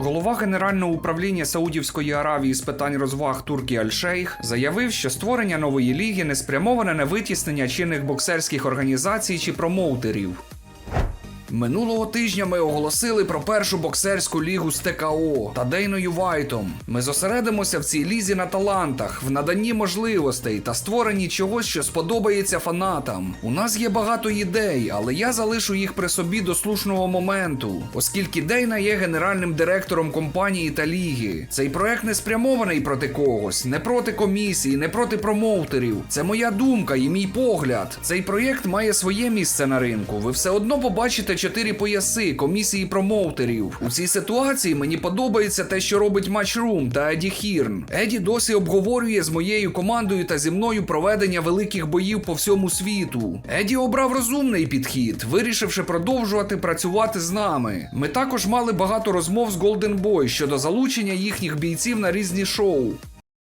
Голова Генерального управління Саудівської Аравії з питань розваг Туркі Аль-Шейх заявив, що створення нової ліги не спрямоване на витіснення чинних боксерських організацій чи промоутерів. Минулого тижня ми оголосили про першу боксерську лігу з ТКО та Дейною Вайтом. Ми зосередимося в цій лізі на талантах, в наданні можливостей та створенні чогось, що сподобається фанатам. У нас є багато ідей, але я залишу їх при собі до слушного моменту, оскільки Дейна є генеральним директором компанії та ліги. Цей проект не спрямований проти когось, не проти комісії, не проти промоутерів. Це моя думка і мій погляд. Цей проєкт має своє місце на ринку. Ви все одно побачите чотири пояси комісії промоутерів. У цій ситуації мені подобається те, що робить Матчрум та Еді Хірн. Еді досі обговорює з моєю командою та зі мною проведення великих боїв по всьому світу. Еді обрав розумний підхід, вирішивши продовжувати працювати з нами. Ми також мали багато розмов з Golden Boy щодо залучення їхніх бійців на різні шоу.